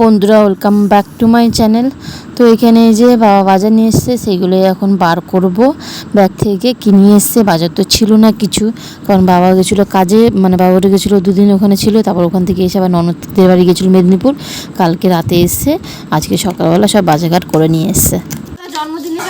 বন্ধুরা welcome back to my channel তো এখানে যে বাবা বাজার নিয়ে এসছে, সেগুলো এখন বার করব। ব্যাগ থেকে কিনে এসছে, বাজার তো ছিল না কিছু। কারণ বাবা গেছিল কাজে মানে বাবা উঠে গেছিল দুদিন ওখানে ছিল, তারপর ওখান থেকে এসে আবার ননদদের বাড়ি গেছিল মেদিনীপুর। কালকে রাতে এসছে, আজকে সকালবেলা সব বাজারঘাট করে নিয়ে এসছে। জন্মদিনে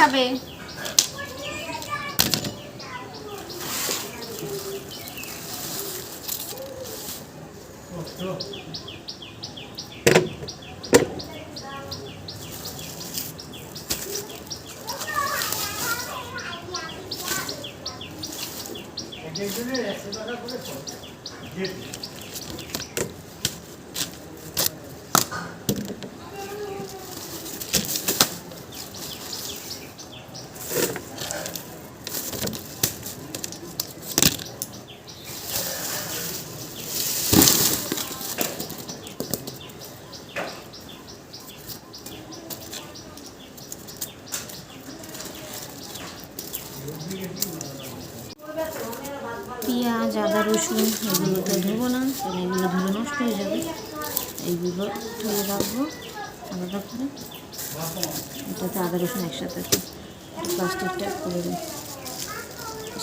খাবে পেঁয়াজ আদা রসুন এগুলো তো ধোবো না কারণ এগুলো ধুলে নষ্ট হয়ে যাবে। এইগুলো ধুয়ে রাখব আলাদা করে। এটাতে আদা রসুন একসাথে প্লাস্টিকটা করে দিই।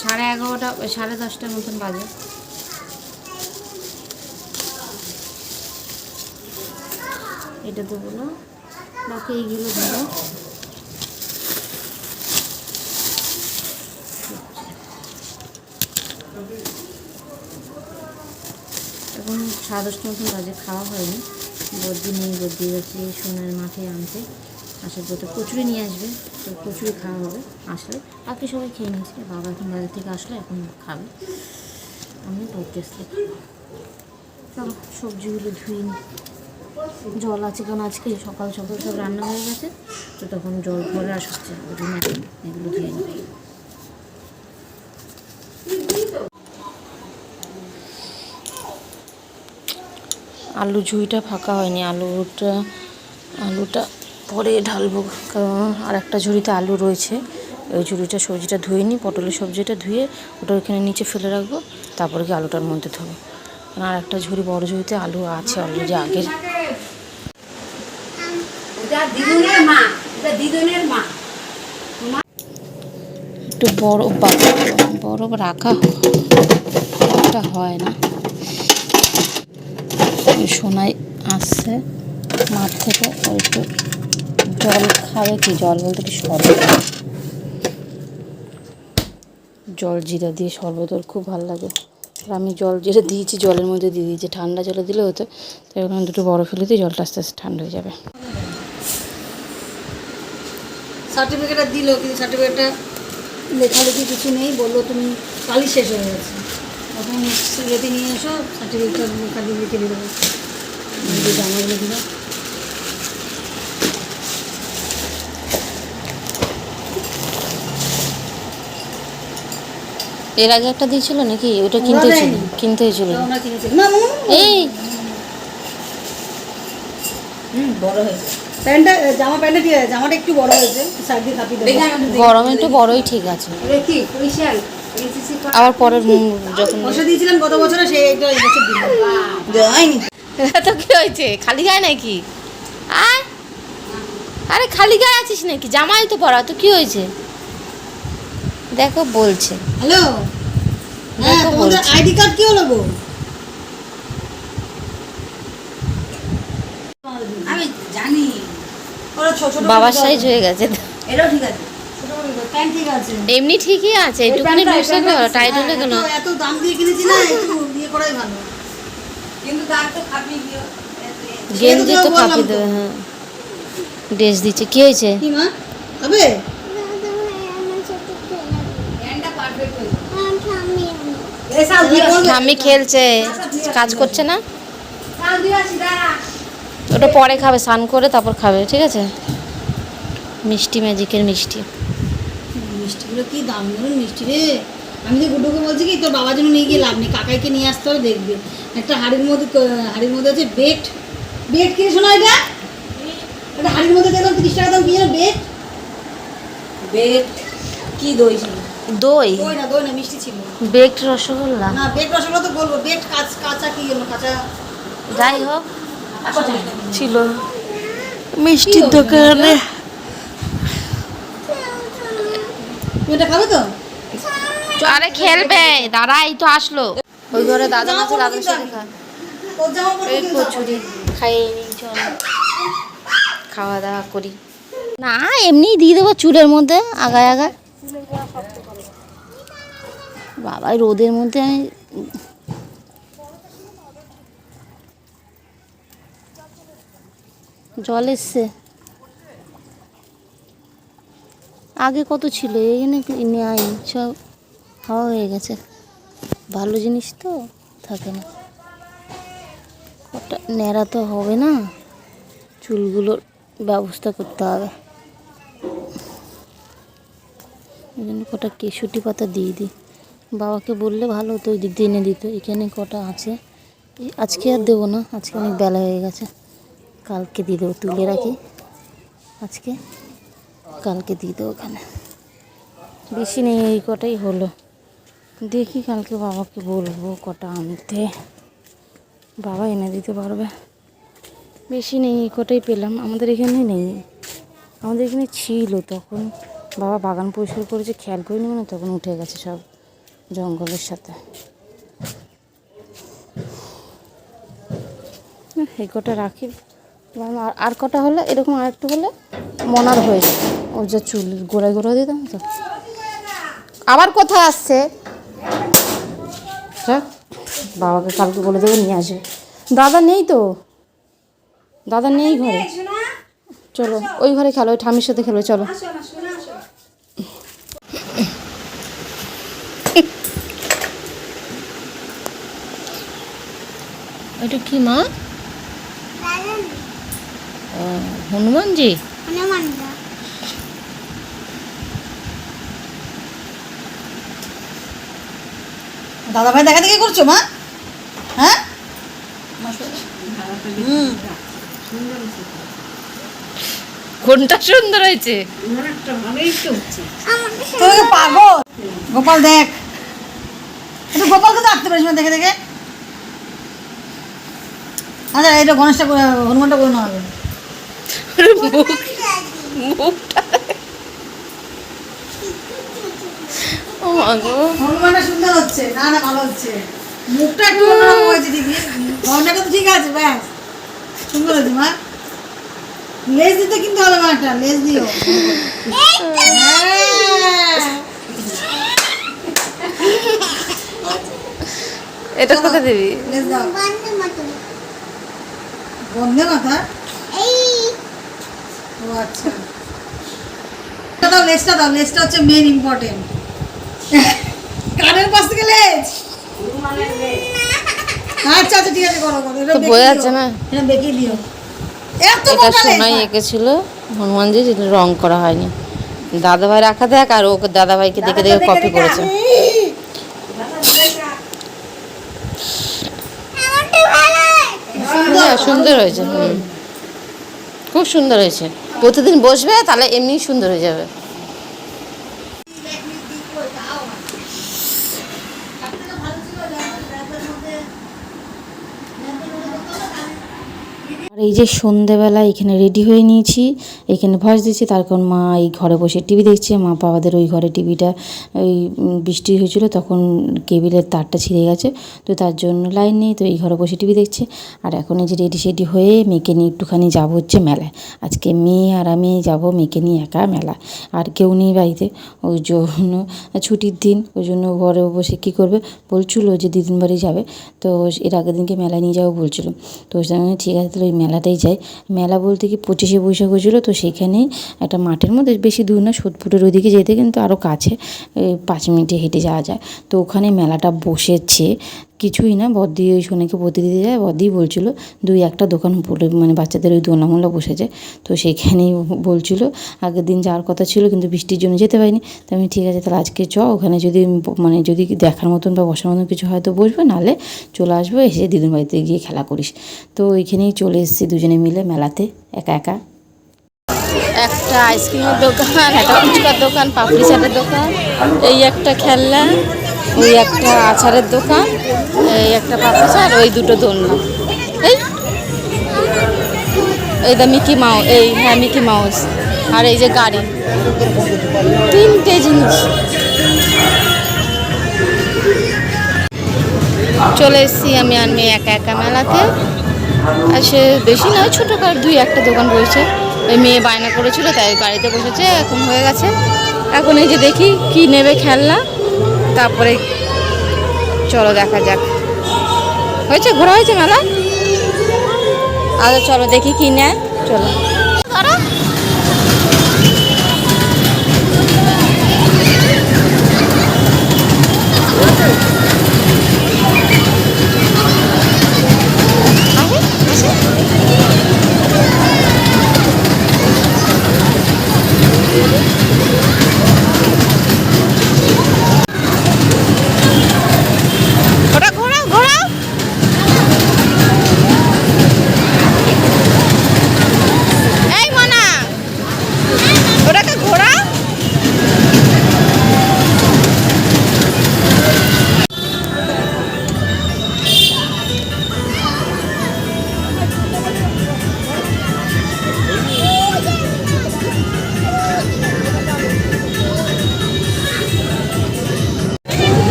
সাড়ে এগারোটা, সাড়ে দশটার মতন বাজে। এটা দেবো না, বাকি এইগুলো দেবো এখন সাড়ে দশটা মতন বাজে খাওয়া হয়নি। বদ্যি নিয়ে বদ্যি যাচ্ছে সোনার মাঠে আনতে। আসার পর তো কচুরি নিয়ে আসবে, তো কচুরি খাওয়া হবে, আসলে। বাকি সবাই খেয়ে নিয়েছে, বাবা এখন বাজার থেকে আসলে, এখন খাবে। আমি আসলে চলো, সবজিগুলো ধুই নি। জল আছে কারণ আজকে সকাল সকাল সব রান্না হয়ে গেছে, তো তখন জল ভরে আসছে, ওই জন্য এগুলো ধুয়ে নিই আলু ঝুড়িটা ফাঁকা হয়নি আলুটা আলুটা পরে ঢালবো কারণ আর একটা ঝুড়িতে আলু রয়েছে। ওই ঝুড়িটা সবজিটা ধুয়ে নিই পটলের সবজিটা ধুয়ে ওটা ওইখানে নিচে ফেলে রাখব তারপরে কি আলুটার মধ্যে ধোবো। কারণ আর একটা ঝুড়ি বড় ঝুড়িতে আলু আছে অলরেডি আগের। এটা দিদুনের মা একটু বড় বা- বড় রাখা হয় না। সোনাই আসছে মাঠ থেকে একটু জল খাবে কি? জল বলতে কি শরবত? জল জিরা দিয়ে শরবত ওর খুব ভালো লাগে। আর আমি জল যেটা দিয়েছি, জলের মধ্যে দিয়ে দিয়েছি। ঠান্ডা জলে দিলে হতো তো ওখানে দুটো বড় ফেলে দিয়ে জলটা আস্তে আস্তে ঠান্ডা হয়ে যাবে। সার্টিফিকেটটা দিল, কিন্তু সার্টিফিকেটটা লেখালেখি কিছু নেই, বলল তুমি কালই শেষ হয়ে গেছে। ইয়েতে নিয়ে এসো সার্টিফিকেটটা কালি লিখে দিয়ে দেবো জামাগুলো এর আগে একটা দিয়েছিল নাকি? ওটা কিনতে দেয়নি। কিনতে হয়েছিল এই! বড় হয়েছে। প্যান্টটা জামা প্যান্টটা ঠিক আছে জামাটা একটু বড় হয়েছে গরমে একটু বড়ই ঠিক আছে। কি? আবার পরের যখন দিয়েছিলাম গত বছরে সেই একটা তো কি হয়েছে? খালি গায়ে নাকি? আয়। আরে খালি গায়ে আছিস নাকি? জামাই তো পরা তো কি হয়েছে? দেখো বলছে। হ্যালো? হ্যাঁ তোমাদের আইডি কার্ড কি হলো গো? আমি জানি। ওরা ছোট ছোট বাবার সাইজ হয়ে গেছে। এটাও ঠিক আছে ছোট ছোট প্যান্ট ঠিক আছে এমনি ঠিকই আছে একটুখানি লুজ এই টাইট প্যান্টটা- হলে কেন? এত- দাম দিয়ে কিনেছি না একটু ইয়ে করাই ভালো। কিন্তু দাম তো খাপিয়ে দিও। গেঞ্জি তো কাঁপিয়ে দেবে হ্যাঁ। ড্রেস দিচ্ছে কি হয়েছে? কি মা? হবে ঠাম্মি। খেলছে কাজ করছে না? ওটা পরে খাবে স্নান করে তারপর খাবে ঠিক আছে? মিষ্টি ম্যাজিকের মিষ্টি। মিষ্টিগুলো কি দাম? ধরুন মিষ্টি রে। আমি তো গুড্ডুকে বলছি কি তোর বাবার জন্য নিয়ে গিয়ে লাভ নেই কাকাইকে নিয়ে আসতে হবে দেখবে। একটা হাড়ির মধ্যে হাড়ির মধ্যে আছে বেট বেট কিনে শোনা এটা? একটা হাড়ির মধ্যে দেখলাম তিরিশ টাকা দাম কি যেন বেট বেট কি দই ছিল? দই? দই না দই না মিষ্টি ছিল। বেকড রসগোল্লা। না বেট রসগোল্লা তো বলব বেট কাঁচ কাঁচা কি যেন কাঁচা। যাই হোক। ছিল। মিষ্টির দোকানে। তুমি এটা খাবে তো? আরে খেলবে দাঁড়া এই তো আসলো। ওই ঘরে দাদা আছে দাদার সাথে খা। ওর জামা এই কচুরি খাইয়ে নিই চল। খাওয়া দাওয়া করি। না এমনি দিয়ে দেবো চুলের মধ্যে আগায় আগায়। বাবা রোদের মধ্যে আমি জল এসছে। আগে কত ছিল? এখানে নেই সব হাওয়া হয়ে গেছে। ভালো জিনিস তো, থাকে না। ওটা ন্যাড়া তো হবে না? চুলগুলোর ব্যবস্থা করতে হবে। ওই জন্য কটা কেশুটি পাতা দিয়ে দিই। বাবাকে বললে ভালো হতো, ওই দিক দিয়ে এনে দিত। এখানে কটা আছে। আজকে আর দেবো না, আজকে অনেক বেলা হয়ে গেছে। কালকে দিয়ে দেবো, তুলে রাখি। আজকে কালকে দিয়ে দেবো ওখানে। বেশি নেই, এই কটাই হলো। দেখি কালকে বাবাকে বলব কটা আনতে। বাবা এনে দিতে পারবে। বেশি নেই, এই কটাই পেলাম। আমাদের এখানে নেই। আমাদের এখানে ছিল তখন। বাবা বাগান পরিষ্কার করেছে, খেয়াল করিনি মানে তখন উঠে গেছে সব জঙ্গলের সাথে। এই কটা রাখি। আর কটা হলে, এরকম আর একটু হলে মনার হয়ে যাবে। ওর যা চুল গোড়ায় গোড়া দিতাম তো? আবার কোথায় আসছে? বাবাকে কালকে বলে দেবো নিয়ে আসবে। দাদা নেই তো? দাদা নেই ঘরে। চলো ওই ঘরে খেলো ওই ঠামির সাথে খেলো চলো। ওইটা কি মা? ও, হনুমানজি? দাদা ভাই দেখা দেখি করছ মা? হ্যাঁ? কোনটা সুন্দর হয়েছে? তোকে পাগল। গোপাল দেখ। একটু গোপালকে তো আঁকতে পারিস না দেখে দেখে। আচ্ছা এটা গণেশটা হনুমানটা করে নেওয়া হবে মুখটা হনুমানটা সুন্দর হচ্ছে। না না ভালো হচ্ছে। মুখটা একটু অন্যরকম হয়েছে দিদি। গহনাটা তো ঠিক আছে ব্যাস। সুন্দর হয়েছে মা। লেজ দিতে কিন্তু হবে লেজ দিও। হ্যাঁ। এটা কোথায় দিবি? লেজ দাও। বন্ধে মাথা? ও আচ্ছা। দাও লেজটা দাও লেজটা হচ্ছে মেন ইম্পর্টেন্ট কানের পাশ থেকে লেজ। আচ্ছা আচ্ছা ঠিক আছে করো করো। তো বোঝা যাচ্ছে না। এটা বেঁকিয়ে দিও। এত এটা সোনাই এঁকেছিল হনুমানজি যেটা রং করা হয়নি। দাদাভাই রাখা দেখ আর ওকে দাদাভাইকে দেখে দেখে কপি করেছে। হ্যাঁ সুন্দর হয়েছে খুব সুন্দর হয়েছে। প্রতিদিন বসবে তাহলে এমনি সুন্দর হয়ে যাবে। আর এই যে সন্ধেবেলা এখানে রেডি হয়ে নিয়েছি, এখানে ভয়েস দিচ্ছি, তার কারণ মা এই ঘরে বসে টিভি দেখছে, মা বাবাদের ওই ঘরে টিভিটা ওই বৃষ্টি হয়েছিল তখন কেবিলের তারটা ছিঁড়ে গেছে, তো তার জন্য লাইন নেই, তো এই ঘরে বসে টিভি দেখছে। আর এখন এই যে রেডি সেডি হয়ে মেয়েকে নিয়ে একটুখানি যাব হচ্ছে মেলায়। আজকে মেয়ে আর আমি যাব মেয়েকে নিয়ে একা মেলা। আর কেউ নেই বাড়িতে ওই জন্য ছুটির দিন ওই জন্য ঘরে বসে কী করবে? বলছিল যে দিদিন বাড়ি যাবে, তো এর আগের দিনকে মেলায় নিয়ে যাব বলছিল। তো ওই ঠিক আছে, তাহলে ওই মেলাটাই যাই। মেলা বলতে কি পঁচিশে বৈশাখ হয়েছিলো, তো সেখানেই একটা মাঠের মধ্যে বেশি দূর না, সোদপুরের ওইদিকে যেতে কিন্তু আরও কাছে পাঁচ মিনিটে হেঁটে যাওয়া যায়। তো ওখানে মেলাটা বসেছে। কিছুই না, বদ্দি ওই সোনাকে বদ্দি দিতে যায়, বদ্দি বলছিল, দুই একটা দোকান মানে বাচ্চাদের ওই দোলনামোলা বসেছে। তো সেইখানেই বলছিল, আগের দিন যাওয়ার কথা ছিল, কিন্তু বৃষ্টির জন্য যেতে পারিনি। তো আমি, ঠিক আছে, তাহলে আজকে চ, ওখানে যদি মানে যদি দেখার মতন বা বসার মতন কিছু হয়তো বসবে, নাহলে চলে আসব, এসে দিদির বাড়িতে গিয়ে খেলা করিস। তো ওইখানেই চলে এসেছি দুজনে মিলে মেলাতে, একা একা। একটা আইসক্রিমের দোকান একটা ফুচকার দোকান, পাপড়ি চাটের দোকান, এই একটা খেলনা। ওই একটা আচারের দোকান, এই একটা চাট ওই দুটো দোলনা। এই এই দা মিকি মাউ, এই হ্যাঁ মিকি মাউস। আর এই যে গাড়ি। তিনটে জিনিস। চলে এসেছি আমি আর মেয়ে একা একা মেলাতে। আর সে বেশি নয় ছোটো কার দুই একটা দোকান রয়েছে। ওই মেয়ে বায়না করেছিল, তাই গাড়িতে বসেছে, এখন হয়ে গেছে। এখন এই যে দেখি কি নেবে খেলনা। তারপরে চলো দেখা যাক। হয়েছে? ঘোরা হয়েছে মেলা? আচ্ছা চলো দেখি কি নেয়। চলো।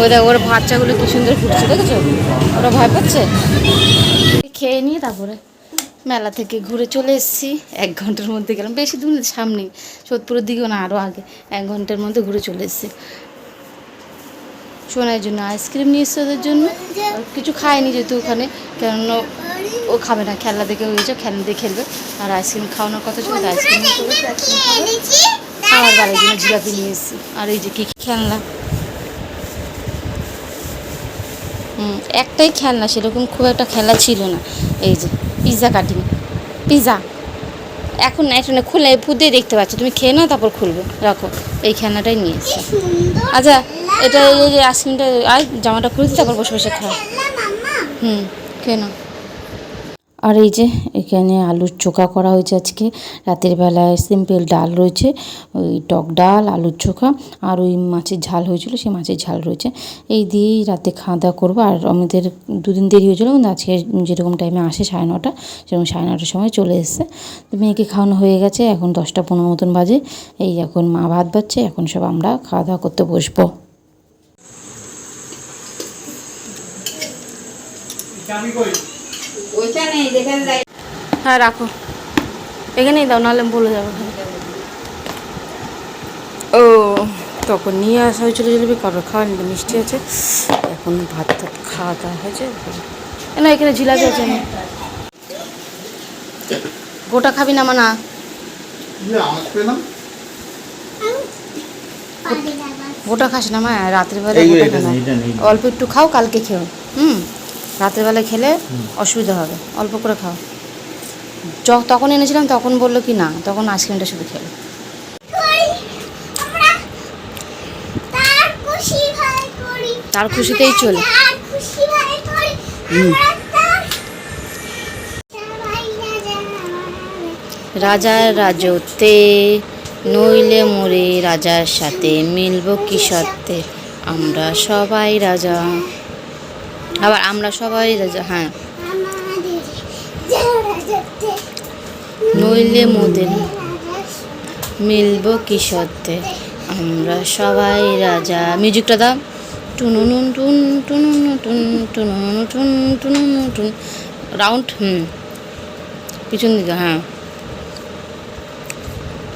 ওই দেখো ওর বাচ্চাগুলো কি সুন্দর ঘুরছে, দেখেছ? ওরা ভয় পাচ্ছে? খেয়ে নিয়ে তারপরে মেলা থেকে ঘুরে চলে এসেছি। এক ঘণ্টার মধ্যে গেলাম। বেশি দূর সামনেই। সোদপুরের দিকেও না আরও আগে। এক ঘণ্টার মধ্যে ঘুরে চলে এসেছি। সোনার জন্য আইসক্রিম নিয়ে এসছে ওদের জন্য। কিছু খায়নি যেহেতু ওখানে। কেননা ও খাবে না। খেলনা দেখে হয়েছে খেলনা দিয়ে খেলবে। আর আইসক্রিম খাওয়ানোর কথা ছিল আইসক্রিম খাবে। বাড়ির জন্য জিলাপি নিয়ে এসেছি। আর এই যে কি খেলনা হুম একটাই খেলনা সেরকম খুব একটা খেলা ছিল না। এই যে পিৎজা কাটিং পিৎজা এখন না এটা খুলে ফুদে দেখতে পাচ্ছ। তুমি খেয়ে নাও তারপর খুলবে। রাখো এই খেলনাটাই নিয়ে এসেছি আচ্ছা এটা এই যে আইসক্রিমটা আয় জামাটা খুলতে তারপর বসে বসে খাও। হুম খেয়ে নাও। আর এই যে এখানে আলুর চোখা করা হয়েছে আজকে। রাতের বেলায় সিম্পল ডাল রয়েছে, ওই টক ডাল, আলুর চোখা আর ওই মাছের ঝাল হয়েছিল, সেই মাছের ঝাল রয়েছে। এই দিয়েই রাতে খাওয়া দাওয়া করব। আর আমাদের দুদিন দেরি হয়েছিল কিন্তু আজকে যেরকম টাইমে আসে সাড়ে নটা, সেরকম সাড়ে নটার সময় চলে এসছে। তো মেয়েকে খাওয়ানো হয়ে গেছে, এখন দশটা পনেরো মতন বাজে। এই এখন মা ভাত বাচ্ছে, এখন সব আমরা খাওয়া দাওয়া করতে বসবো। হ্যাঁ রাখো। এখানেই দাও নাহলে বলে যাব। ও তখন নিয়ে আসা হয়েছিল জিলিপি কারোর খাওয়া নিল মিষ্টি আছে। এখন ভাত টাত খাওয়া দাওয়া হয়েছে। না এখানে জিলাপি আছে। গোটা খাবি না মানা? গোটা খাস না মা রাতের বেলা এই, গোটা এটা খা না। নেই, এটা নেই। অল্প একটু খাও কালকে খেও। হুম? রাতের বেলা খেলে অসুবিধা হবে অল্প করে খাও। য- তখন এনেছিলাম তখন বলল কি না তখন আইসক্রিমটা শুধু খেলো। তার খুশিতেই চলে। রাজার রাজতে নইলে মোরে রাজার সাথে মিলব কি সত্ত্বে আমরা সবাই রাজা। আবার আমরা সবাই রাজা হ্যাঁ। নইলে মোদের মিলব কি সত্ত্বে আমরা সবাই রাজা। মিউজিকটা দাও। টুনুনুন টুন টুনুনু টুন টুনুনু টুন টুনুনু টুন। রাউন্ড হুম। পিছন দিকে হ্যাঁ।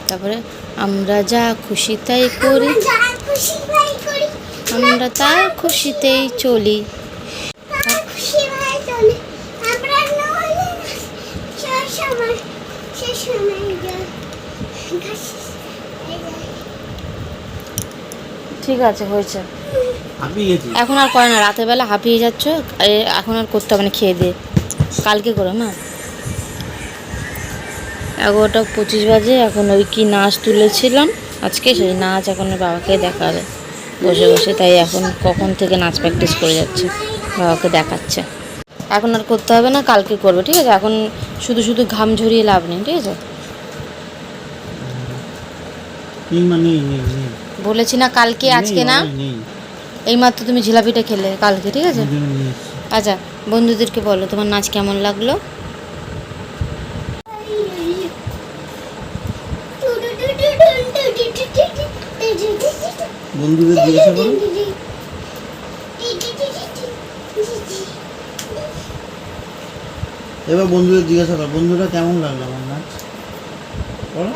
তারপরে আমরা যা খুশি তাই করি। আমরা তার খুশিতেই চলি তার খুশি ভাই চলে আমরা নইলে সে সময় সে সময় যা- ঘাস- এই যে, ঠিক আছে হয়েছে। এখন আর করে না রাতের বেলা হাঁপিয়ে যাচ্ছ এখন আর করতে হবে না খেয়ে দিয়ে। কালকে করো না? এগারোটা পঁচিশ বাজে এখন ওই কি নাচ তুলেছিলাম আজকে সেই নাচ এখন বাবাকে দেখাবে। বসে বসে তাই এখন কখন থেকে নাচ প্র্যাকটিস করে যাচ্ছে বাবাকে দেখাচ্ছে। এখন আর করতে হবে না কালকে করবে ঠিক আছে? এখন শুধু শুধু ঘাম ঝরিয়ে লাভ নেই ঠিক আছে? বলেছি না কালকে আজকে না? এইমাত্র তুমি জিলাপিটা খেলে কালকে ঠিক আছে? আচ্ছা বন্ধুদেরকে বলো তোমার নাচ কেমন লাগল? বন্ধুদের জিজ্ঞাসা করো। এবার বন্ধুদের জিজ্ঞাসা করো। বন্ধুরা কেমন লাগল আমার নাচ বলো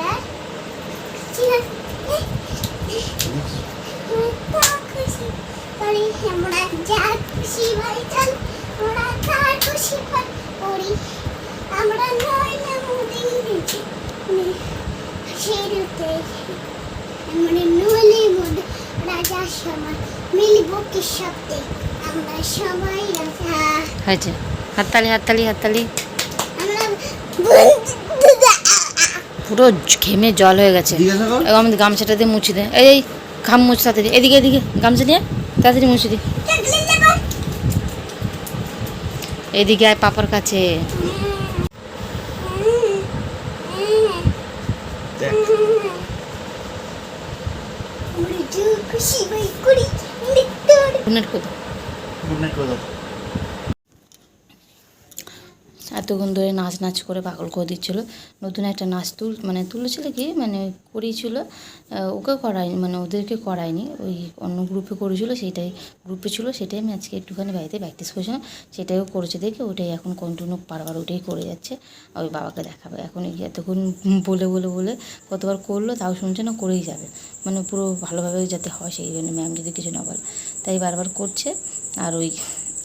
আমরা যা খুশি ভাই চল আমরা তার খুশি ভাই করি আমরা নইলে মুদি নইলে রাজা মিলব আমরা সবাই রাজা হয়েছে। হাততালি হাততালি হাততালি। পুরো ঘেমে জল হয়ে গেছে। আমাদের গামছাটা দিয়ে মুছি দে। এই এই, ঘাম মুছ তাড়াতাড়ি। এদিকে এদিকে গামছা নিয়ে তাড়াতাড়ি মুছি দি। এদিকে আয় পাপার কাছে দেখ আমরা যা খুশি ভাই করি নিত্যর গুড কোথাও নাইট করে দাও এতক্ষণ ধরে নাচ নাচ করে পাগল করে দিচ্ছিল। নতুন একটা নাচ তুল মানে তুলেছিল কি? মানে করিয়েছিল ওকে করায়নি মানে ওদেরকে করায়নি। ওই অন্য গ্রুপে করেছিল সেটাই গ্রুপে ছিল, সেটাই আমি আজকে একটুখানি বাড়িতে প্র্যাকটিস করেছিলাম সেটাইও করেছে দেখে, ওটাই এখন কন্টিনিউ বারবার ওটাই করে যাচ্ছে। ওই বাবাকে দেখাবে। এখন এতক্ষণ বলে বলে বলে কতবার করল, তাও শুনছে না, করেই যাবে। মানে পুরো ভালোভাবে যাতে হয়, সেই জন্য ম্যাম যদি কিছু না বলে। তাই বারবার করছে, আর ওই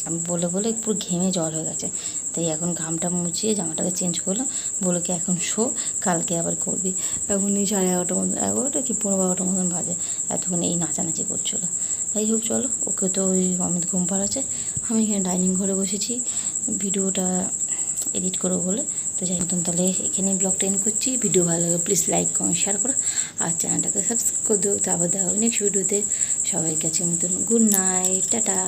আমি বলে বলে পুরো ঘেমে জল হয়ে গেছে। তাই এখন ঘামটা মুছিয়ে জামাটাকে চেঞ্জ করলাম। বলে কি এখন শো, কালকে আবার করবি। এখন এই সাড়ে এগারোটার মতন, এগারোটা কি পনেরো বারোটার মতন বাজে। এতক্ষণ এই নাচানাচি করছিল। যাই হোক চলো, ওকে তো ওই অমিত ঘুম পাড়াচ্ছে। আমি এখানে ডাইনিং ঘরে বসেছি। ভিডিওটা এডিট করব বলে। তো যাই মতন তাহলে এখানে ব্লগটা এন্ড করছি। ভিডিও ভালো লাগে প্লিজ লাইক কমেন্ট শেয়ার করো। আর চ্যানেলটাকে সাবস্ক্রাইব করে দিও। তারপর দেখা হবে নেক্সট ভিডিওতে সবাই কাছে মতন গুড নাইট টাটা।